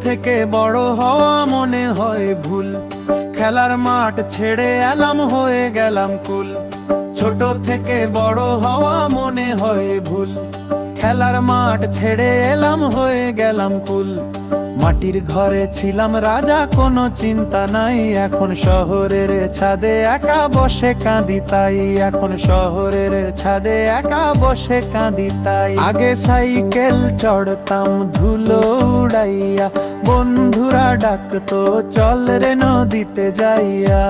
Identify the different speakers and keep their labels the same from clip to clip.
Speaker 1: থেকে বড় হওয়া মনে হয় ভুল। খেলার মাঠ ছেড়ে এলাম হয়ে গেলাম কুল। ছোট থেকে বড় হওয়া মনে হয় ভুল। খেলার মাঠ ছেড়ে এলাম, হয়ে গেলাম ফুল মাটির ঘরে ছিলাম রাজা, কোনো চিন্তা নাই। এখন শহরের ছাদে একা বসে কাঁদি তাই। এখন শহরের ছাদে একা বসে কাঁদি তাই। আগে সাইকেল চড়তাম, ধুলো উড়াইয়া। বন্ধুরা ডাকতো, চল রে নদীতে যাইয়া।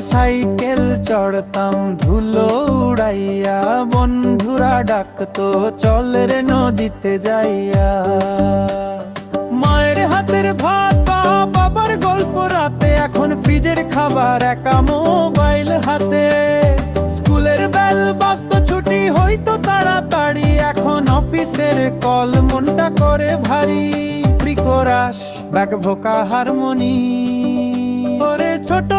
Speaker 1: সাইকেল চড়তাম ধুলো উড়াইয়া। বন্ধুরা ডাকতো, চল রে নদীতে যাইয়া। মায়ের হাতের ভাত বাবার গল্প রাতে। এখন ফ্রিজের খাবার একা মোবাইল হাতে। স্কুলের বেল বাস্ত ছুটি হইতো তাড়াতাড়ি। এখন অফিসের কল মনটা করে ভারী। Prechorus back vocal harmony. ছোট